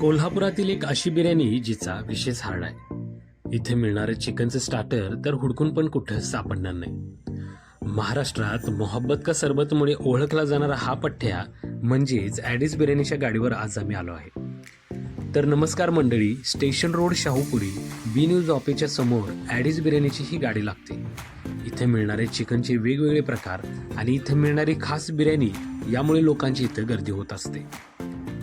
कोल्हापुरातील एक अशी बिर्याणी जिचा विशेष हार्ड आहे. इथे मिळणारे चिकनचे स्टार्टर तर हुडकून पण कुठं सापडणार नाही. महाराष्ट्रात मोहब्बत का सरबतमुळे ओळखला जाणारा हा पठ्ठ्या म्हणजेच ॲडिस बिर्याणीच्या गाडीवर आज आम्ही आलो आहे. तर नमस्कार मंडळी station road Shahupuri B news ऑफिसच्या समोर ॲडिस बिर्याणीची ही गाडी लागते. इथे मिळणारे चिकनचे वेगवेगळे प्रकार आणि इथे मिळणारी खास बिर्याणी यामुळे लोकांची इथं गर्दी होत असते.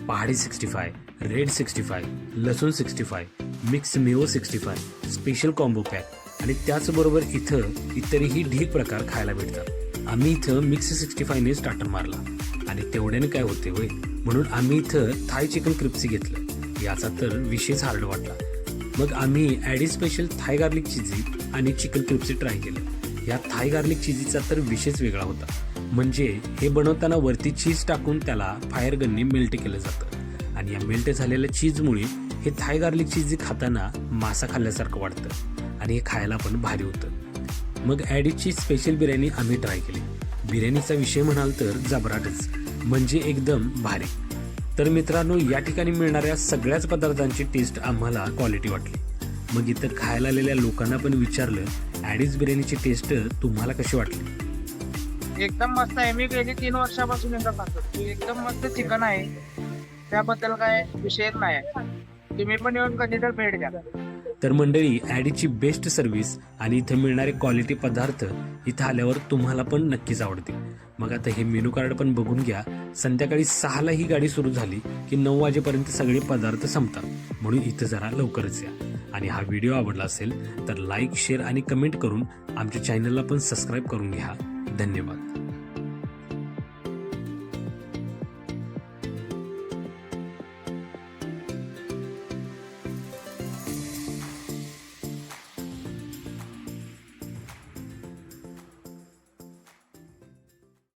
पहाडी sixty five red sixty five लसूण sixty five mix mayo sixty five special combo pack. आणि त्याचबरोबर इथं इतरही ढीक प्रकार खायला भेटतात. आम्ही इथं मिक्स सिक्स्टी फायने स्टार्टर मारला. आणि तेवढ्याने काय होते होय? म्हणून आम्ही इथं थाय चिकन क्रिप्सी घेतलं. याचा तर विशेष हार्ड वाटला. मग आम्ही ॲडी स्पेशल थाय गार्लिक चिझी आणि चिकन क्रिप्सी ट्राय केलं. या थाय गार्लिक चिझीचा तर विशेष वेगळा होता. म्हणजे हे बनवताना वरती चीज टाकून त्याला फायर गनने मेल्ट केलं जातं. आणि या मेल्ट झालेल्या चीजमुळे हे थाय गार्लिक चिजी खाताना मासा खाल्ल्यासारखं वाटतं. आणि हे खायला पण भारी होतं. मग ॲडीची स्पेशल बिर्याणी आम्ही ट्राय केली. बिर्याणीचा विषय म्हणाल तर जबराटच. म्हणजे एकदम भारी. तर मित्रांनो या ठिकाणी मिळणाऱ्या सगळ्याच पदार्थांची टेस्ट आम्हाला क्वालिटी वाटली. मग इतर खायला आलेल्या लोकांना पण विचारलं ॲडीज बिर्याणीची टेस्ट तुम्हाला कशी वाटली? एकदम मस्त आहे. मी गेली तीन वर्षापासून एकदा खातो. एकदम मस्त चिकन आहे. त्याबद्दल काय विषयच नाही. आहे. तुम्ही पण येऊन कधी तर भेट द्या. तर मंडळी ॲडीची बेस्ट सर्व्हिस आणि इथे मिळणारे क्वालिटी पदार्थ इथं आल्यावर तुम्हाला पण नक्कीच आवडतील. मग आता हे मेनू कार्ड पण बघून घ्या. संध्याकाळी सहाला ही गाडी सुरू झाली की नऊ वाजेपर्यंत सगळे पदार्थ संपतात. म्हणून इथं जरा लवकरच या. आणि हा व्हिडिओ आवडला असेल तर लाईक शेअर आणि कमेंट करून आमच्या चॅनलला पण सबस्क्राईब करून घ्या. धन्यवाद.